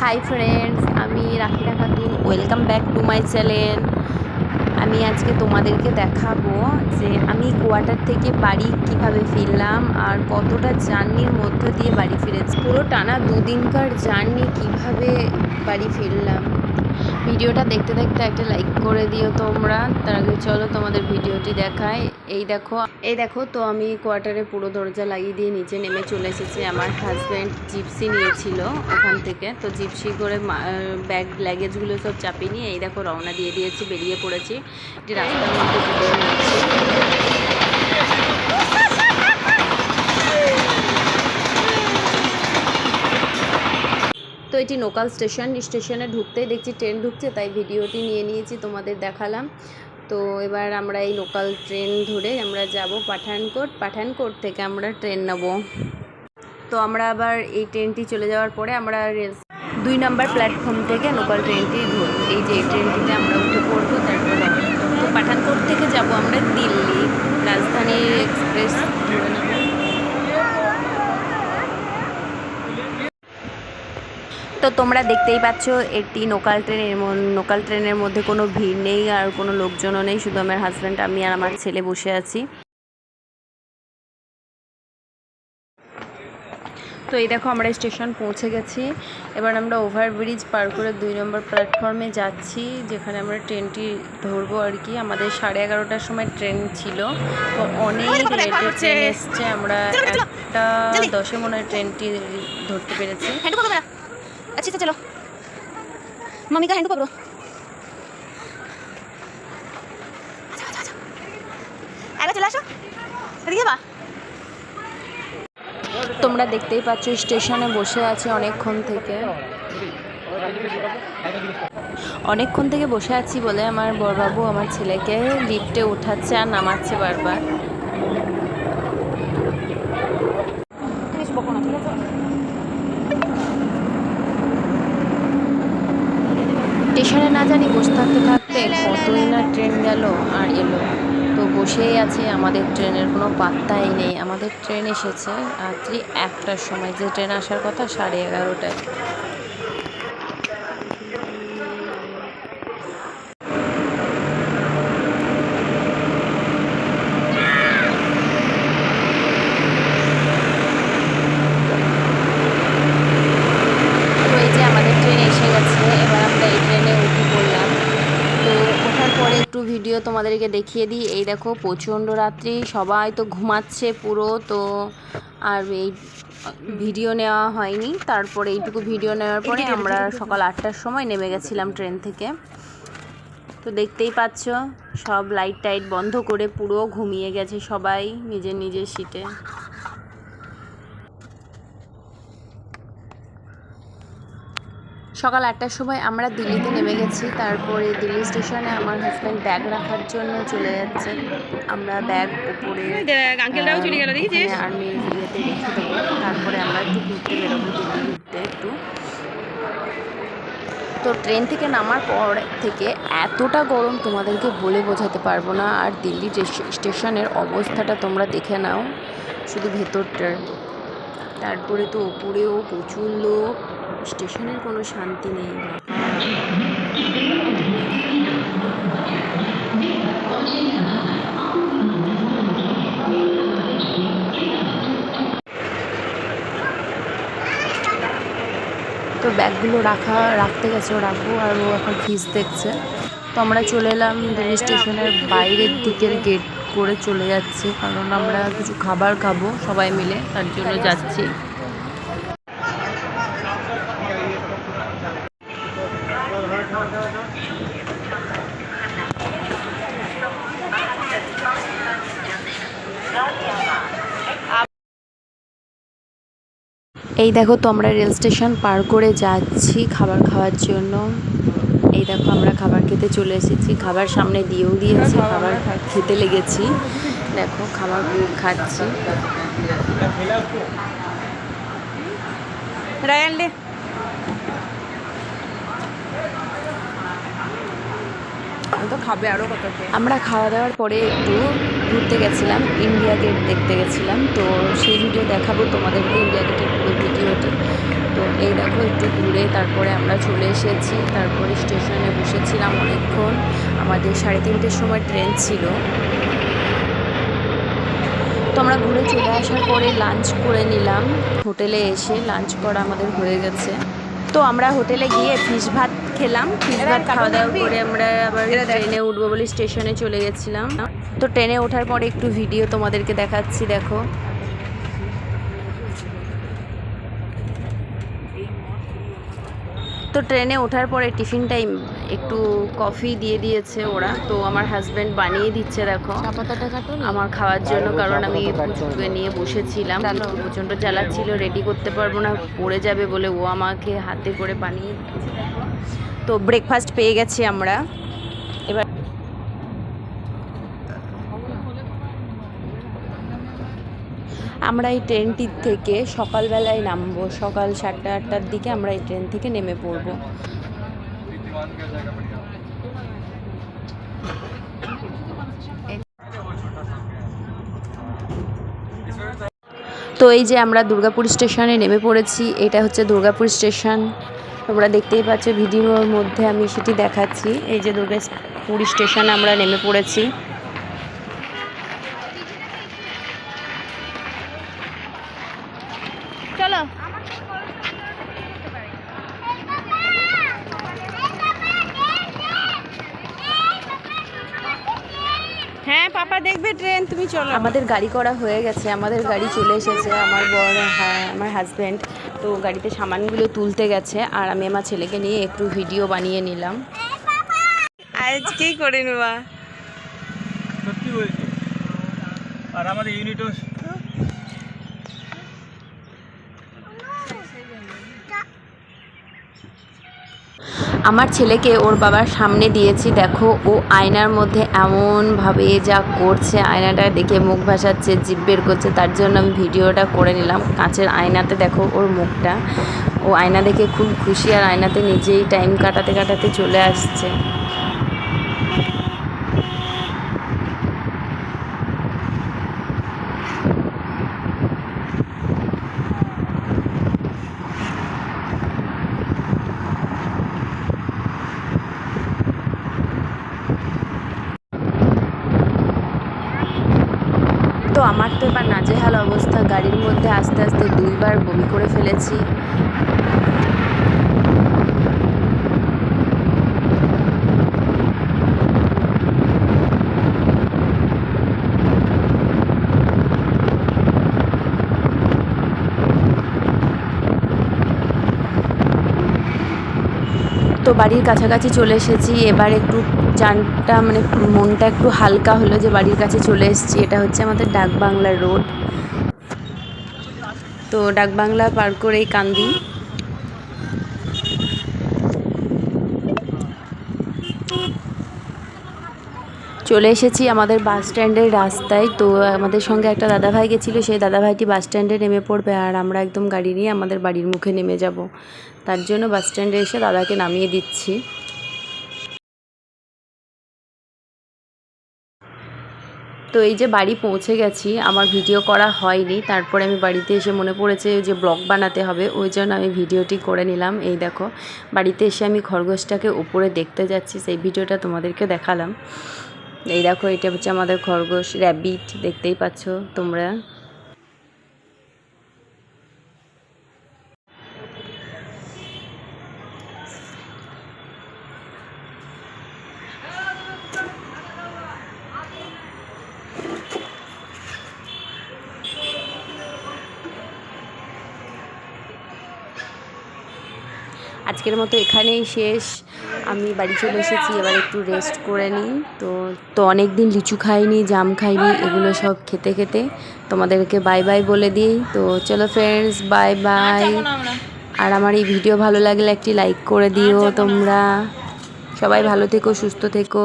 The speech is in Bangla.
হাই ফ্রেন্ডস আমি Rakhira Khatun. Welcome back to my channel আমি আজকে তোমাদেরকে দেখাবো যে আমি কোয়ার্টার থেকে বাড়ি কীভাবে ফিরলাম আর কতটা জার্নির মধ্য দিয়ে বাড়ি ফিরেছি। পুরো টানা দুদিনকার জার্নি কীভাবে বাড়ি ফিরলাম। ভিডিওটা দেখতে দেখতে একটা লাইক করে দিও তোমরা। তার আগে চলো তোমাদের ভিডিওটি দেখায় এই দেখো এই দেখো, তো আমি কোয়ার্টারে পুরো দরজা লাগিয়ে দিয়ে নিচে নেমে চলে এসেছি। আমার হাজব্যান্ড জিপসি নিয়েছিল ওখান থেকে। তো জিপসি করে ব্যাগ লাগেজগুলো সব চাপিয়ে নিয়ে এই দেখো রওনা দিয়ে দিয়েছি, বেরিয়ে পড়েছি। রাস্তার মধ্যে তো এটি লোকাল স্টেশন স্টেশনে ঢুকতেই দেখছি ট্রেন ঢুকছে, তাই ভিডিওটি নিয়ে নিয়েছি, তোমাদের দেখালাম। তো এবার আমরা এই লোকাল ট্রেন ধরে আমরা যাব পাঠানকোট। পাঠানকোট থেকে আমরা ট্রেন নেব। তো আমরা আবার এই ট্রেনটি চলে যাওয়ার পরে আমরা দুই নাম্বার প্ল্যাটফর্ম থেকে লোকাল ট্রেনটি এই যে ট্রেনটিতে আমরা উঠে পড়ব, তারপর তো পাঠানকোট থেকে যাব আমরা দিল্লি, রাজধানী এক্সপ্রেস ধরে নেব তো তোমরা দেখতেই পাচ্ছ এটি লোকাল ট্রেন লোকাল ট্রেনের মধ্যে কোনো ভিড় নেই আর কোনো লোকজনও নেই শুধু আমার হাজব্যান্ড আমি আর আমার ছেলে বসে আছি। তো এই দেখো আমরা স্টেশন পৌঁছে গেছি। এবার আমরা ওভারব্রিজ পার করে দুই নম্বর প্ল্যাটফর্মে যাচ্ছি যেখানে আমরা ট্রেনটি ধরবো আর কি। আমাদের সাড়ে এগারোটার সময় ট্রেন ছিল তো অনেক লেটে ট্রেন এসছে। আমরা একটা দশে মনে হয় ট্রেনটি ধরতে পেরেছি। अच्छे से चलो मम्मी का हैंडू पकड़ो जाओ, जाओ, जाओ। आगे चले আসো এদিকে বা তোমরা দেখতেই পাচ্ছ স্টেশনে বসে আছে অনেকক্ষণ থেকে অনেকক্ষণ থেকে বসে আছি বলে আমার বড়বাবু আমার ছেলেকে লিফটে উঠাচ্ছে আর নামাচ্ছে বারবার জানি বসে থাকতে থাকতে কতই না ট্রেন গেল আর এলো। তো বসেই আছে, আমাদের ট্রেনের কোনো পাত্তাই নেই। আমাদের ট্রেন এসেছে রাত্রি একটার সময়। যে ট্রেন আসার কথা সাড়ে এগারোটায় তো এই যে আমাদের ট্রেন এসে গেছে এবার আমরা এই ট্রেনে উঠে পড়লাম তো ওঠার পরে একটু ভিডিও তোমাদেরকে দেখিয়ে দিই। এই দেখো প্রচণ্ড রাত্রি সবাই তো ঘুমাচ্ছে পুরো তো আর এই ভিডিও নেওয়া হয়নি। তারপরে এইটুকু ভিডিও নেওয়ার পরে আমরা সকাল আটটার সময় নেমে গেছিলাম ট্রেন থেকে। তো দেখতেই পাচ্ছ সব লাইট টাইট বন্ধ করে পুরো ঘুমিয়ে গেছে সবাই নিজের নিজের সিটে সকাল আটটার সময় আমরা দিল্লিতে নেমে গেছি। তারপরে দিল্লি স্টেশনে আমার হাজব্যান্ড ব্যাগ রাখার জন্য চলে যাচ্ছে। আমরা ব্যাগ উপরে আঙ্কেলরাও চলে গেল দেখেছিস আর্মি ইয়েতে রেখে দেবো তারপরে আমরা একটু ঘুরতে বেরোবো দিল্লি ঘুরতে একটু। তো ট্রেন থেকে নামার পর থেকে এতটা গরম তোমাদেরকে বলে বোঝাতে পারব না। আর দিল্লি স্টেশ- স্টেশনের অবস্থাটা তোমরা দেখে নাও। শুধু ভেতরটার। তারপরে তো ওপরেও প্রচুর লোক। স্টেশনের কোনো শান্তি নেই। তো ব্যাগগুলো রাখা, রাখতে গেছে ও রাখব আর ও এখন ফিস দেখছে। তো আমরা চলে এলাম দিল্লি স্টেশনের বাইরের দিকের গেট করে চলে যাচ্ছি, কারণ আমরা কিছু খাবার খাব সবাই মিলে, তার জন্য যাচ্ছি। এই দেখো, তো আমরা রেল স্টেশন পার করে যাচ্ছি খাবার খাওয়ার জন্য। এই দেখো, আমরা খাবার খেতে চলে এসেছি। খাবার সামনে দিয়েও দিয়েছি, খাবার খেতে লেগেছি। দেখো, খাবার খাচ্ছি। রায়ান লে তো খাবে আরও কত আমরা খাওয়া দাওয়ার পরে একটু ঘুরতে গেছিলাম ইন্ডিয়া গেট দেখতে গেছিলাম। তো সেই ভিডিও দেখাবো তোমাদেরকে ইন্ডিয়া গেটের পুরো ভিডিওটি। তো এই দেখো, একটু ঘুরে তারপরে আমরা চলে এসেছি। তারপরে স্টেশনে বসেছিলাম অনেকক্ষণ। আমাদের সাড়ে তিনটের সময় ট্রেন ছিল। তো আমরা ঘুরে চলে আসার পরে লাঞ্চ করে নিলাম। হোটেলে এসে লাঞ্চ করা আমাদের হয়ে গেছে। তো আমরা হোটেলে গিয়ে ফিশ ভাত খেলাম। ফিশ ভাত খাওয়া দাওয়া করে আমরা আবার ট্রেনে উঠবো বলে স্টেশনে চলে গেছিলাম। তো ট্রেনে ওঠার পরে একটু ভিডিও তোমাদেরকে দেখাচ্ছি দেখো। তো ট্রেনে ওঠার পরে টিফিন টাইম একটু কফি দিয়ে দিয়েছে ওরা। তো আমার হাজব্যান্ড বানিয়ে দিচ্ছে দেখো। আমার খাওয়ার জন্য কারণ আমি পুচকুকে নিয়ে বসেছিলাম। পুচকু প্রচণ্ড জ্বালাচ্ছিল রেডি করতে পারব না পড়ে যাবে বলে ও আমাকে হাতে করে বানিয়ে তো ব্রেকফাস্ট পেয়ে গেছি আমরা। এবার আমরা এই ট্রেনটির থেকে সকালবেলায় নামবো। সকাল সাতটা আটটার দিকে আমরা এই ট্রেন থেকে নেমে পড়ব। তো এই যে আমরা দুর্গাপুর স্টেশনে নেমে পড়েছি, এটা হচ্ছে দুর্গাপুর স্টেশন। তোমরা দেখতেই পাচ্ছ ভিডিওর মধ্যে আমি সেটি দেখাচ্ছি। এই যে দুর্গাপুর স্টেশনে আমরা নেমে পড়েছি। আমাদের গাড়ি করা হয়ে গেছে আমাদের গাড়ি চলে এসেছে আমার বড় হ্যাঁ আমার হাজব্যান্ড তো গাড়িতে সামানগুলো তুলতে গেছে আর আমি আমার ছেলেকে নিয়ে একটু ভিডিও বানিয়ে নিলাম। আজকেই করে নেবা? সত্যি বলছি। আর আমাদের ইউনিটও আমার ছেলেকে ওর বাবার সামনে দিয়েছি, দেখো, ও আয়নার মধ্যে এমনভাবে যা করছে, আয়নাটা দেখে মুখ ভাসাচ্ছে, জিভ বের করছে, তার জন্য আমি ভিডিওটা করে নিলাম। কাঁচের আয়নাতে দেখো ওর মুখটা। ও আয়না দেখে খুব খুশি, আর আয়নাতে নিজেই টাইম কাটাতে কাটাতে চলে আসছে। আমার তো এবার নাজেহাল অবস্থা। গাড়ির মধ্যে আস্তে আস্তে দুইবার বমি করে ফেলেছি। তো বাড়ির কাছাকাছি চলে এসেছি। এবার একটু চানটা মানে মনটা একটু হালকা হলো যে বাড়ির কাছে চলে এসেছি। এটা হচ্ছে আমাদের ডাকবাংলা রোড। তো ডাকবাংলা পার করেই কান্দি। চলে এসেছি আমাদের বাস স্ট্যান্ডের রাস্তায়। তো আমাদের সঙ্গে একটা দাদাভাই গেছিল, সেই দাদাভাইটি বাস স্ট্যান্ডে নেমে পড়বে আর আমরা একদম গাড়ি নিয়ে আমাদের বাড়ির মুখে নেমে যাব। তার জন্য বাস স্ট্যান্ডে এসে দাদাকে নামিয়ে দিচ্ছি। তো এই যে বাড়ি পৌঁছে গেছি, আমার ভিডিও করা হয়নি, তারপরে আমি বাড়িতে এসে মনে পড়েছে যে ব্লগ বানাতে হবে, ওই জন্য আমি ভিডিওটি করে নিলাম। এই দেখো, বাড়িতে এসে আমি খরগোশটাকে উপরে দেখতে যাচ্ছি, সেই ভিডিওটা তোমাদেরকে দেখালাম। এই দেখো এটা হচ্ছে আমাদের খরগোশ র্যাবিট দেখতেই পাচ্ছ তোমরা। আজকের মতো এখানেই শেষ। আমি বাড়ি চলে এসেছি এবার একটু রেস্ট করে নিই। তো তো অনেক দিন লিচু খাইনি জাম খাইনি এগুলো সব খেতে খেতে তোমাদেরকে বাই বাই বলে দিই। তো চলো ফ্রেন্ডস বাই বাই আর আমার। এই ভিডিও ভালো লাগলে একটি লাইক করে দিও তোমরা। সবাই ভালো থেকো সুস্থ থেকো।